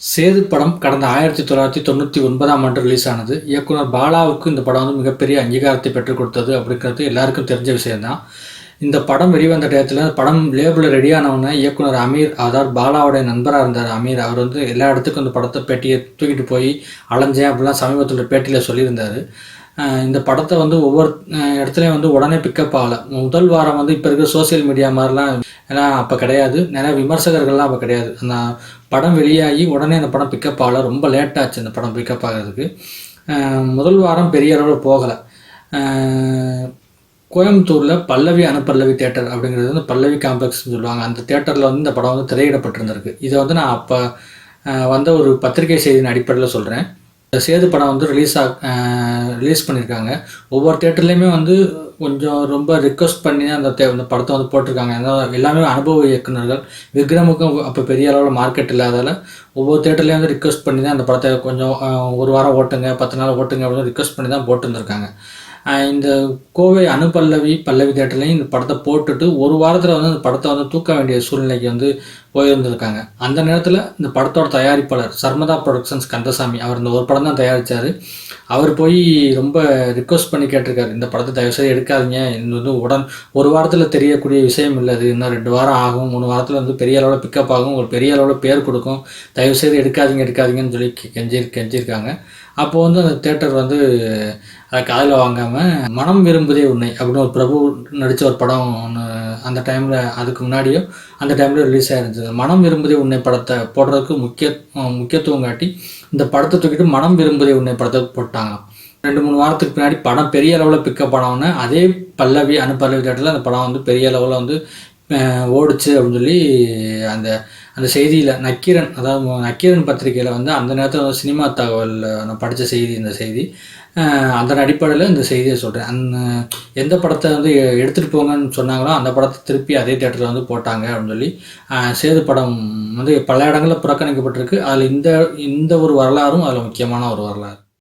சேது படம் கடந்த ஆயிரத்தி தொள்ளாயிரத்தி தொண்ணூற்றி ஒன்பதாம் ஆண்டு ரிலீஸ் ஆனது இயக்குனர் பாலாவுக்கு இந்த படம் வந்து மிகப்பெரிய அங்கீகாரத்தை பெற்றுக் கொடுத்தது அப்படிங்கிறது எல்லாருக்கும் தெரிஞ்ச விஷயம்தான். இந்த படம் வெளிவந்த டயத்தில் படம் லேபிள் ரெடியானவொன்னே இயக்குனர் அமீர் அதாவது பாலாவுடைய நண்பராக இருந்தார் அமீர். அவர் வந்து எல்லா இடத்துக்கும் இந்த படத்தை பேட்டியை தூக்கிட்டு போய் அலைஞ்சேன் அப்படிலாம் சமீபத்தில் பேட்டியில் சொல்லியிருந்தார். இந்த படத்தை வந்து ஒவ்வொரு இடத்துலையும் வந்து உடனே பிக்கப் ஆகலை. முதல் வாரம் வந்து இப்போ இருக்கிற சோஷியல் மீடியா மாதிரிலாம் ஏன்னா அப்போ கிடையாது. நிறைய விமர்சகர்கள்லாம் அப்போ கிடையாது. அந்த படம் வெளியாகி உடனே அந்த படம் பிக்கப் ஆகலை. ரொம்ப லேட்டாச்சு அந்த படம் பிக்கப் ஆகிறதுக்கு. முதல் வாரம் பெரிய அளவில் போகலை. கோயம்புத்தூரில் பல்லவி அனுப்பல்லவி தேட்டர் அப்படிங்கிறது வந்து பல்லவி காம்ப்ளெக்ஸ்னு சொல்லுவாங்க. அந்த தேட்டரில் வந்து இந்த படம் வந்து திரையிடப்பட்டிருந்திருக்கு. இதை வந்து நான் அப்போ வந்த ஒரு பத்திரிகை செய்தியின் அடிப்படையில் சொல்கிறேன் இந்த சேது படம் வந்து ரிலீஸ் ஆ ரிலீஸ் பண்ணியிருக்காங்க. ஒவ்வொரு தேட்டர்லேயுமே வந்து கொஞ்சம் ரொம்ப ரிக்வஸ்ட் பண்ணி அந்த தே அந்த படத்தை வந்து போட்டிருக்காங்க. ஏன்னா எல்லாமே அனுபவ இயக்குநர்கள். விக்ரமுக்கும் அப்போ பெரிய அளவில் மார்க்கெட் இல்லாதால ஒவ்வொரு தேட்டர்லேயும் வந்து ரிக்வஸ்ட் பண்ணி தான் அந்த படத்தை கொஞ்சம் ஒரு வாரம் ஓட்டுங்க பத்து நாள் ஓட்டுங்க அப்படின்னு ரிக்வஸ்ட் பண்ணி தான் போட்டுருந்துருக்காங்க. இந்த uh, கோவை அனுபல்லவி பல்லவி தேட்டர்லையும் இந்த படத்தை போட்டுட்டு ஒரு வாரத்தில் வந்து அந்த படத்தை வந்து தூக்க வேண்டிய சூழ்நிலைக்கு வந்து போயிருந்திருக்காங்க. அந்த நேரத்தில் இந்த படத்தோட தயாரிப்பாளர் சர்மதா ப்ரொடக்ஷன்ஸ் கந்தசாமி அவர் இந்த ஒரு படம் தான் தயாரித்தார் அவர் போய் ரொம்ப ரிக்வஸ்ட் பண்ணி கேட்டிருக்காரு இந்த படத்தை தயவுசெய்து எடுக்காதீங்க இது வந்து உடன் ஒரு வாரத்தில் தெரியக்கூடிய விஷயம் இல்லை அது இன்னும் ரெண்டு வாரம் ஆகும் மூணு வாரத்தில் வந்து பெரிய அளவில் பிக்கப் ஆகும் ஒரு பெரிய அளவில் பேர் கொடுக்கும் தயவுசெய்து எடுக்காதீங்க எடுக்காதீங்கன்னு சொல்லி கெஞ்சி கெஞ்சிருக்காங்க அப்போது வந்து அந்த தேட்டர் வந்து அதை காதில் வாங்காமல் மனம் விரும்புதே உன்னை அப்படின்னு ஒரு பிரபு நடித்த ஒரு படம் ஒன்று அந்த டைமில் அதுக்கு முன்னாடியோ அந்த டைமில் ரிலீஸ் ஆகிருந்தது மனம் விரும்புதே உன்னை படத்தை போடுறதுக்கு முக்கிய முக்கியத்துவம் காட்டி இந்த படத்தை தூக்கிட்டு மனம் விரும்புதே உன்னை படத்தை போட்டாங்க ரெண்டு மூணு வாரத்துக்கு பின்னாடி படம் பெரிய அளவில் பிக்கப் ஆனவுடனே அதே பல்லவி அனுப்பல்லவி தேட்டரில் அந்த படம் வந்து பெரிய அளவில் வந்து ஓடுச்சு அப்படின்னு சொல்லி அந்த அந்த செய்தியில் நக்கீரன் அதாவது நக்கீரன் பத்திரிகையில் வந்து அந்த நேரத்தில் வந்து சினிமா தகவலில் நான் படித்த செய்தி இந்த செய்தி. அதன் அடிப்படையில் இந்த செய்தியை சொல்கிறேன் அந்த எந்த படத்தை வந்து எடுத்துகிட்டு போங்கன்னு சொன்னாங்களோ அந்த படத்தை திருப்பி அதே தேட்டரில் வந்து போட்டாங்க அப்படின்னு சொல்லி சேது படம் வந்து பல இடங்களில் புறக்கணிக்கப்பட்டிருக்கு. அதில் இந்த இந்த ஒரு வரலாறும் அதில் முக்கியமான ஒரு வரலாறு.